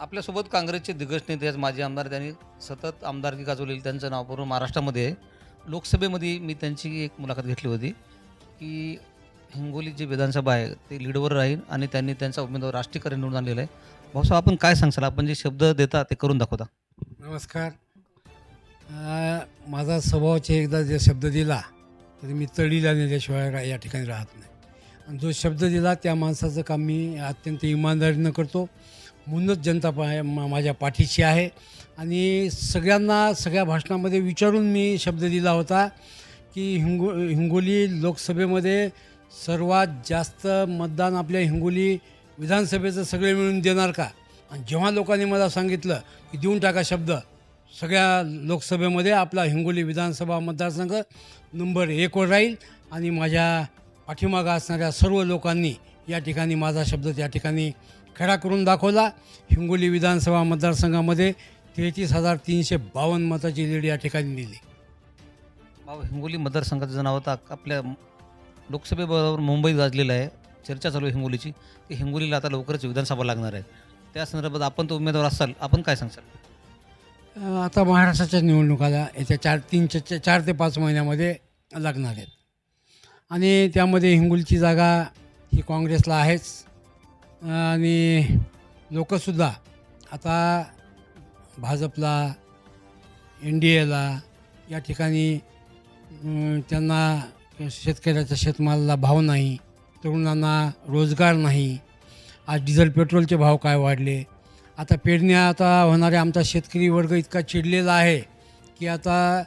आपल्यासोबत काँग्रेसचे दिग्गज नेते आहेत माजी आमदार त्यांनी सतत आमदारकी गाजवलेली त्यांचं नाव पूर्ण महाराष्ट्रामध्ये आहे. लोकसभेमध्ये मी त्यांची एक मुलाखत घेतली होती की हिंगोली जी विधानसभा आहे ते लीडवर राहील आणि त्यांनी त्यांचा उमेदवार राष्ट्रीयकरण निवडून आणलेला आहे. भाऊसाहेब आपण काय सांगसाल आपण जे शब्द देता ते करून दाखवता. नमस्कार. माझा स्वभावाचे एकदा जे शब्द दिला तरी मी तडीला नेल्याशिवाय रा- या ठिकाणी राहत नाही. आणि जो शब्द दिला त्या माणसाचं काम मी अत्यंत इमानदारीनं करतो. म्हणूनच जनता पा मा- माझ्या पाठीशी आहे. आणि सगळ्यांना सगळ्या भाषणामध्ये विचारून मी शब्द दिला होता की हिंगो हिंगोली लोकसभेमध्ये सर्वात जास्त मतदान आपल्या हिंगोली विधानसभेचं सगळे मिळून देणार का? आणि जेव्हा लोकांनी मला सांगितलं की देऊन टाका शब्द सगळ्या लोकसभेमध्ये आपला हिंगोली विधानसभा मतदारसंघ नंबर एकवर राहील. आणि माझ्या पाठीमागं असणाऱ्या सर्व लोकांनी या ठिकाणी माझा शब्द त्या ठिकाणी खरा करून दाखवला. हिंगोली विधानसभा मतदारसंघामध्ये तेहतीस हजार तीनशे बावन्न मताची लीड या ठिकाणी दिली भाऊ हिंगोली मतदारसंघाचं नाव आता आपल्या लोकसभेबरोबर मुंबईत गाजलेलं आहे. चर्चा चालू आहे हिंगोलीची. की हिंगोलीला आता लवकरच विधानसभा लागणार आहे. त्या संदर्भात आपण तो उमेदवार असाल आपण काय सांगसाल अ, आता महाराष्ट्राच्या निवडणुकाला येत्या चार तीन चार ते पाच महिन्यामध्ये लागणार आहेत. आणि त्यामध्ये हिंगोलीची जागा ही काँग्रेसला आहेच. आणि लोकंसुद्धा आता भाजपला एन डी एला या ठिकाणी त्यांना शेतकऱ्याच्या शेतमालाला भाव नाही तरुणांना रोजगार नाही. आज डिझेल पेट्रोलचे भाव काय वाढले? आता पेरण्या आता होणारे आमचा शेतकरी वर्ग इतका चिडलेला आहे की आता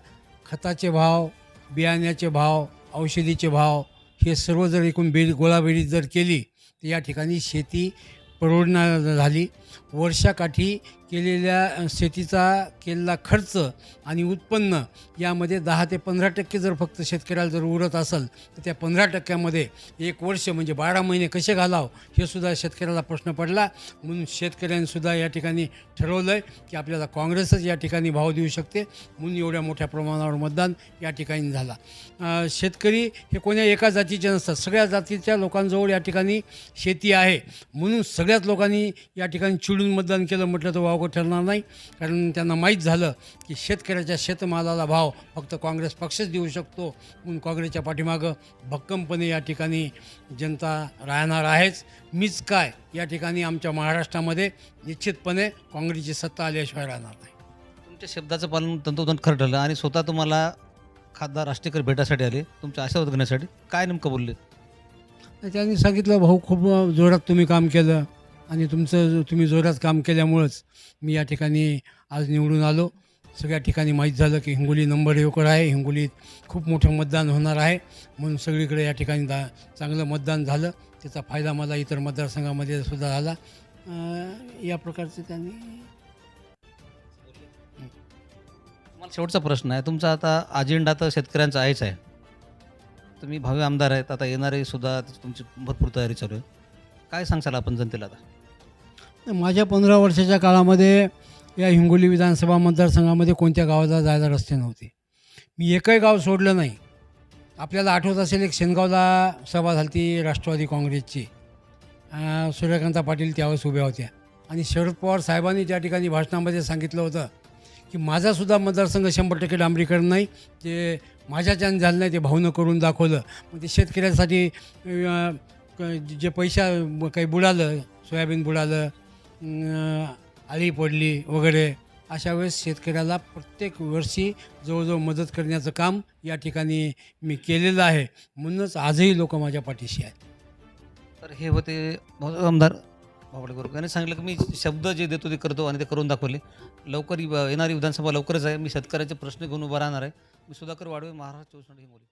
खताचे भाव बियाण्याचे भाव औषधीचे भाव हे सर्व जर एकूण बेरी गोळाबेरीज जर केली तर या ठिकाणी शेती परवडणार झाली. वर्षाकाठी केलेल्या शेतीचा केलेला खर्च आणि उत्पन्न यामध्ये दहा ते पंधरा टक्के जर फक्त शेतकऱ्याला जर उरत असेल तर त्या पंधरा टक्क्यामध्ये एक वर्ष म्हणजे बारा महिने कसे घालाव हे सुद्धा शेतकऱ्याला प्रश्न पडला. म्हणून शेतकऱ्यांनीसुद्धा या ठिकाणी ठरवलं आहे की आपल्याला काँग्रेसच या ठिकाणी भाव देऊ शकते. म्हणून एवढ्या मोठ्या प्रमाणावर मतदान या ठिकाणी झाला. शेतकरी हे कोण्या एका जातीचे नसतात. सगळ्या जातीच्या लोकांजवळ या ठिकाणी शेती आहे. म्हणून सगळ्याच लोकांनी या ठिकाणी चिडून मतदान केलं म्हटलं तर वावगं ठरणार नाही. कारण त्यांना माहीत झालं की शेतकऱ्याच्या शेतमालाला भाव फक्त काँग्रेस पक्षच देऊ शकतो. म्हणून काँग्रेसच्या पाठीमागं भक्कमपणे या ठिकाणी जनता राहणार आहेच. मीच काय या ठिकाणी आमच्या महाराष्ट्रामध्ये निश्चितपणे काँग्रेसची सत्ता आल्याशिवाय राहणार नाही. तुमच्या शब्दाचं पालन तंतोतंत खरं ठरलं आणि स्वतः तुम्हाला खासदार राष्ट्रीयकर भेटासाठी आले. तुमच्या आशावाद करण्यासाठी काय नेमकं बोलले? त्यांनी सांगितलं भाऊ खूप जोरात तुम्ही काम केलं. आणि तुमचं तुम्ही जोरात काम केल्यामुळंच मी या ठिकाणी आज निवडून आलो. सगळ्या ठिकाणी माहीत झालं की हिंगोली नंबर एकवर आहे. हिंगोलीत खूप मोठं मतदान होणार आहे. म्हणून सगळीकडे या ठिकाणी दा चांगलं मतदान झालं. त्याचा फायदा मला इतर मतदारसंघामध्ये सुद्धा झाला. या प्रकारचे त्यांनी मला शेवटचा प्रश्न आहे. तुमचा आता अजेंडा तर शेतकऱ्यांचा आहेच आहे. तुम्ही भावी आमदार आहेत. आता येणारे सुद्धा तुमची भरपूर तयारी चालू आहे. काय सांगशाल आपण जनतेला आता? माझ्या पंधरा वर्षाच्या काळामध्ये या हिंगोली विधानसभा मतदारसंघामध्ये कोणत्या गावाला जायला रस्ते नव्हते. मी एकही गाव सोडलं नाही. आपल्याला आठवत असेल एक शेनगावला सभा झाली ती राष्ट्रवादी काँग्रेसची. सूर्यकांता पाटील त्यावेळेस उभ्या होत्या. आणि शरद पवार साहेबांनी त्या ठिकाणी भाषणामध्ये सांगितलं होतं की माझासुद्धा मतदारसंघ शंभर टक्के डांबरीकरण नाही ते माझ्याच्यानं झालं नाही ते भावनं करून दाखवलं. मग ते शेतकऱ्यांसाठी जे पैसा काही बुडालं सोयाबीन बुडालं आळी पडली वगैरे अशा वेळेस शेतकऱ्याला प्रत्येक वर्षी जवळजवळ मदत करण्याचं काम या ठिकाणी मी केलेलं आहे. म्हणूनच आजही लोक माझ्या पाठीशी आहेत. तर हे होते आमदार बावडे गुरु यांनी सांगितलं की मी शब्द जे देतो ते करतो आणि ते करून दाखवले. लवकर येणारी विधानसभा लवकरच आहे. मी शेतकऱ्याचे प्रश्न घेऊन उभा राहणार आहे. मी सुधाकर वाडवे महाराष्ट्र चोवीस हिंगोली.